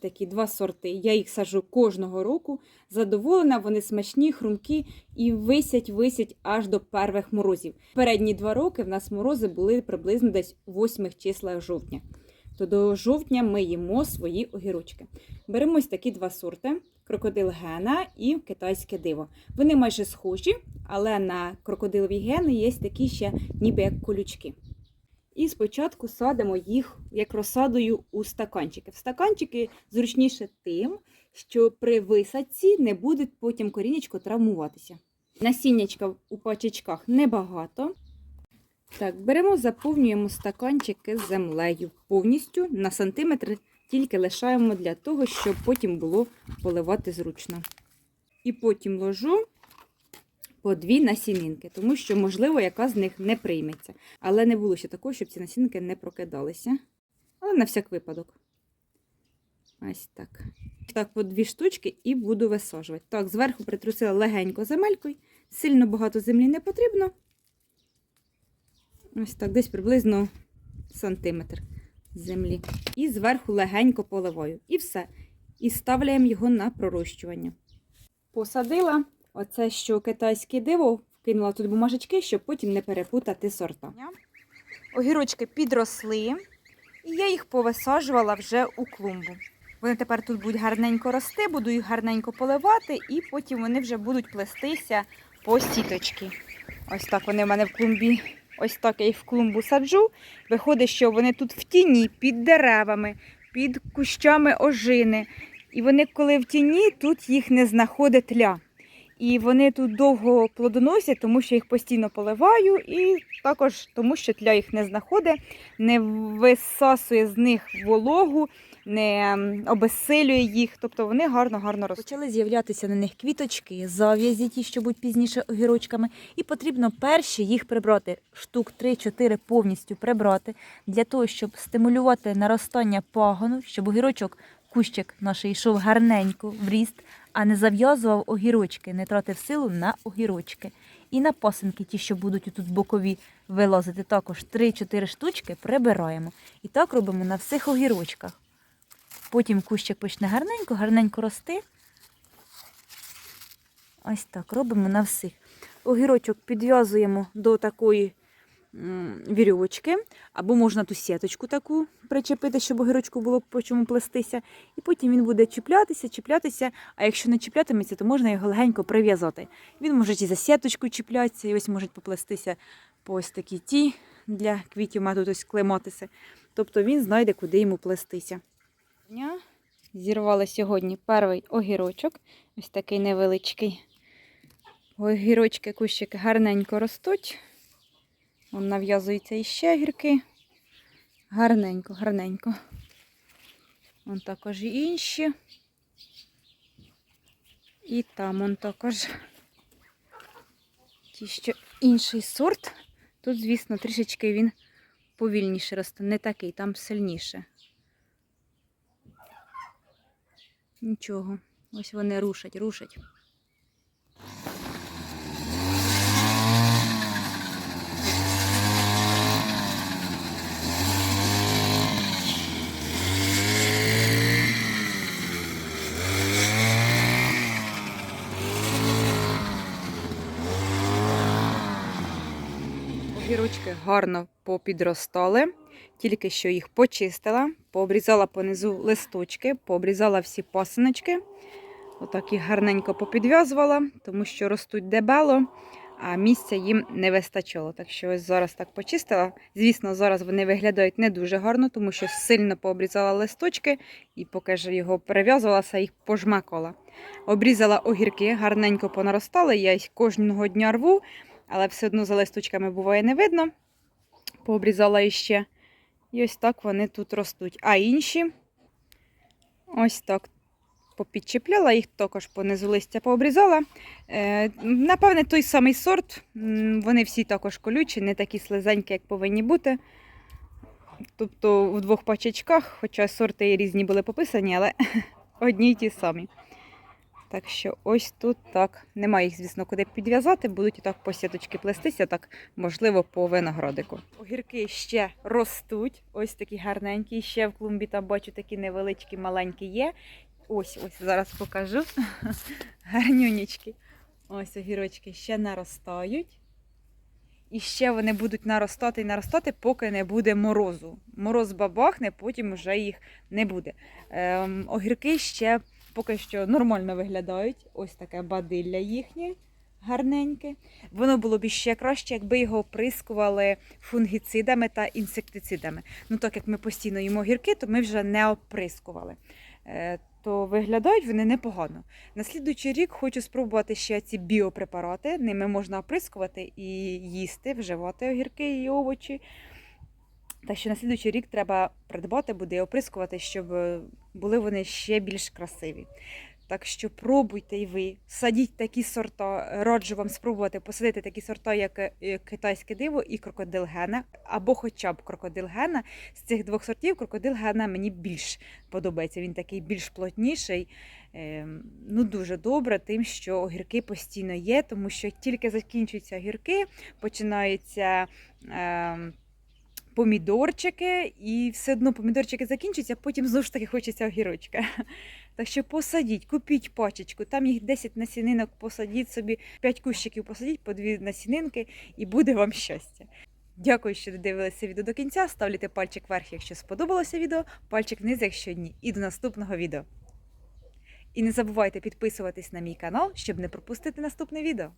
такі два сорти. Я їх саджу кожного року. Задоволена, вони смачні, хрумкі і висять, висять аж до перших морозів. Передні два роки в нас морози були приблизно десь у 8 числах жовтня. То до жовтня ми їмо свої огірочки. Беремо ось такі два сорти: крокодил гена і китайське диво. Вони майже схожі, але на крокодилові гени є такі ще ніби як колючки. І спочатку садимо їх як розсадою у стаканчики. В стаканчики зручніше тим, що при висадці не буде потім корінечко травмуватися. Насіннячка у пачечках небагато. Так, беремо, заповнюємо стаканчики землею повністю на сантиметр, тільки лишаємо для того, щоб потім було поливати зручно. І потім ложу по дві насінинки, тому що, можливо, яка з них не прийметься. Але не було ще такого, щоб ці насінки не прокидалися. Але на всяк випадок. Ось так. Так, по дві штучки і буду висаджувати. Так, зверху притрусила легенько земелькою. Сильно багато землі не потрібно. Ось так, десь приблизно сантиметр землі. І зверху легенько поливаю. І все. І ставляємо його на пророщування. Посадила оце, що китайське диво, вкинула тут бумажечки, щоб потім не перепутати сорта. Огірочки підросли, і я їх повисаджувала вже у клумбу. Вони тепер тут будуть гарненько рости, буду їх гарненько поливати, і потім вони вже будуть плестися по сіточки. Ось так вони в мене в клумбі. Ось так я їх в клумбу саджу. Виходить, що вони тут в тіні, під деревами, під кущами ожини. І вони, коли в тіні, тут їх не знаходить тля. І вони тут довго плодоносять, тому що їх постійно поливаю, і також тому, що тля їх не знаходить, не висасує з них вологу, не м, обезсилює їх. Тобто вони гарно-гарно ростуть. Почали з'являтися на них квіточки, зав'язі, ті, що будуть пізніше огірочками. І потрібно перші їх прибрати, штук 3-4 повністю прибрати, для того, щоб стимулювати наростання пагону, щоб огірочок, кущик наш йшов гарненько в ріст, а не зав'язував огірочки, не тратив силу на огірочки. І на пасинки, ті, що будуть тут бокові вилазити, також 3-4 штучки прибираємо. І так робимо на всіх огірочках. Потім кущик почне гарненько, гарненько рости. Ось так робимо на всіх. Огірочок підв'язуємо до такої вірьовочки, або можна ту сіточку таку причепити, щоб огірочку було по чому плестися. І потім він буде чіплятися, чіплятися. А якщо не чіплятиметься, то можна його легенько прив'язати. Він може і за сіточку чіплятися, і ось можуть поплестися по ось такі ті для квітів, має тут ось клематися. Тобто він знайде, куди йому плестися. Зірвала сьогодні перший огірочок, ось такий невеличкий. Огірочки, кущики гарненько ростуть. Вон нав'язуються іще огірки. Гарненько, гарненько. Вон також і інші. І там он також. Ті, що інший сорт. Тут, звісно, трішечки він повільніше росте, не такий, там сильніше. Нічого. Ось вони рушать, рушать. Огірочки гарно попідростали. Тільки що їх почистила, пообрізала понизу листочки, пообрізала всі пасиночки. Отак їх гарненько попідв'язувала, тому що ростуть дебело, а місця їм не вистачало. Так що ось зараз так почистила. Звісно, зараз вони виглядають не дуже гарно, тому що сильно пообрізала листочки і поки ж його перев'язувалася, їх пожмакала. Обрізала огірки, гарненько понаростали. Я їх кожного дня рву, але все одно за листочками буває не видно. Пообрізала іще. І ось так вони тут ростуть. А інші ось так попідчепляла, їх також понизу листя пообрізала. Е, напевне, той самий сорт. Вони всі також колючі, не такі слизенькі, як повинні бути. Тобто в двох пачечках, хоча сорти і різні були пописані, але одні й ті самі. Так що ось тут так. Немає їх, звісно, куди підв'язати, будуть і так по сіточки плестися, так можливо, по виноградику. Огірки ще ростуть, ось такі гарненькі. Ще в клумбі там бачу такі невеличкі, маленькі є. Ось, ось зараз покажу. Гарнюнічки. Ось огірочки ще наростають. І ще вони будуть наростати і наростати, поки не буде морозу. Мороз бабахне, потім вже їх не буде. Ем, огірки ще поки що нормально виглядають. Ось таке бадилля їхнє гарненьке. Воно було б іще краще, якби його оприскували фунгіцидами та інсектицидами. Ну, так як ми постійно їмо огірки, то ми вже не оприскували. Е, То виглядають вони непогано. На слідуючий рік хочу спробувати ще ці біопрепарати. Ними можна оприскувати і їсти, вживати огірки і овочі. Так що на слідуючий рік треба придбати буде і оприскувати, щоб е, були вони ще більш красиві. Так що пробуйте і ви, садіть такі сорта, раджу вам спробувати посадити такі сорта, як е, китайське диво і крокодил гена, або хоча б крокодил гена. З цих двох сортів крокодил гена мені більш подобається. Він такий більш плотніший. Ем, Ну, дуже добре, тим, що огірки постійно є, тому що тільки закінчуються огірки, починаються. Ем, помідорчики, і все одно помідорчики закінчуються, потім знову ж таки хочеться огірочка. Так що посадіть, купіть пачечку, там їх 10 насінинок, посадіть собі, 5 кущиків посадіть, по 2 насінинки, і буде вам щастя. Дякую, що додивилися відео до кінця. Ставте пальчик вверх, якщо сподобалося відео, пальчик вниз, якщо ні. І до наступного відео. І не забувайте підписуватись на мій канал, щоб не пропустити наступне відео.